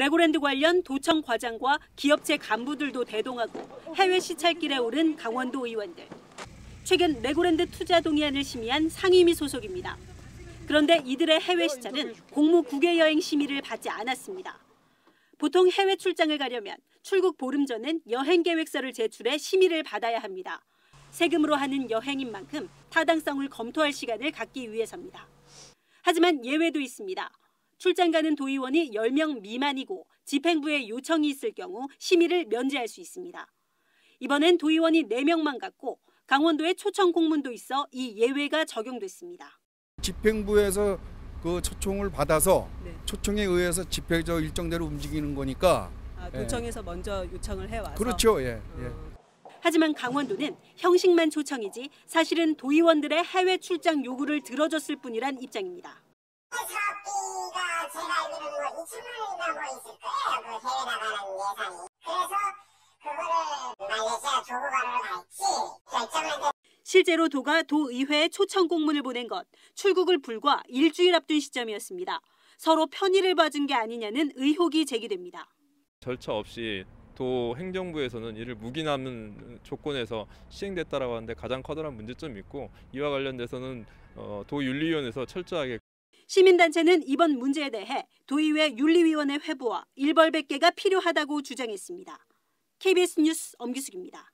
레고랜드 관련 도청 과장과 기업체 간부들도 대동하고 해외 시찰길에 오른 강원도 의원들. 최근 레고랜드 투자 동의안을 심의한 상임위 소속입니다. 그런데 이들의 해외 시찰은 공무 국외 여행 심의를 받지 않았습니다. 보통 해외 출장을 가려면 출국 보름 전엔 여행 계획서를 제출해 심의를 받아야 합니다. 세금으로 하는 여행인 만큼 타당성을 검토할 시간을 갖기 위해서입니다. 하지만 예외도 있습니다. 출장 가는 도의원이 10명 미만이고 집행부에 요청이 있을 경우 심의를 면제할 수 있습니다. 이번엔 도의원이 4명만 갔고 강원도에 초청 공문도 있어 이 예외가 적용됐습니다. 집행부에서 그 초청을 받아서 네. 초청에 의해서 집행적 일정대로 움직이는 거니까 아, 도청에서 먼저 요청을 해와서 그렇죠. 예. 예. 하지만 강원도는 형식만 초청이지 사실은 도의원들의 해외 출장 요구를 들어줬을 뿐이란 입장입니다. 사업비가 제가 알기로는 뭐 2천만 원이나 뭐 있을 거예요. 그 해외 나가는 예산이. 그래서 그거를 말레이시아 조국가로 갈지 결정을 해 실제로 도가 도의회에 초청 공문을 보낸 것 출국을 불과 일주일 앞둔 시점이었습니다. 서로 편의를 봐준 게 아니냐는 의혹이 제기됩니다. 절차 없이 도 행정부에서는 이를 묵인하는 조건에서 시행됐다라고 하는데 가장 커다란 문제점이 있고 이와 관련돼서는 어, 도윤리위원회에서 철저하게 시민단체는 이번 문제에 대해 도의회 윤리위원회 회부와 일벌백계가 필요하다고 주장했습니다. KBS 뉴스 엄기숙입니다.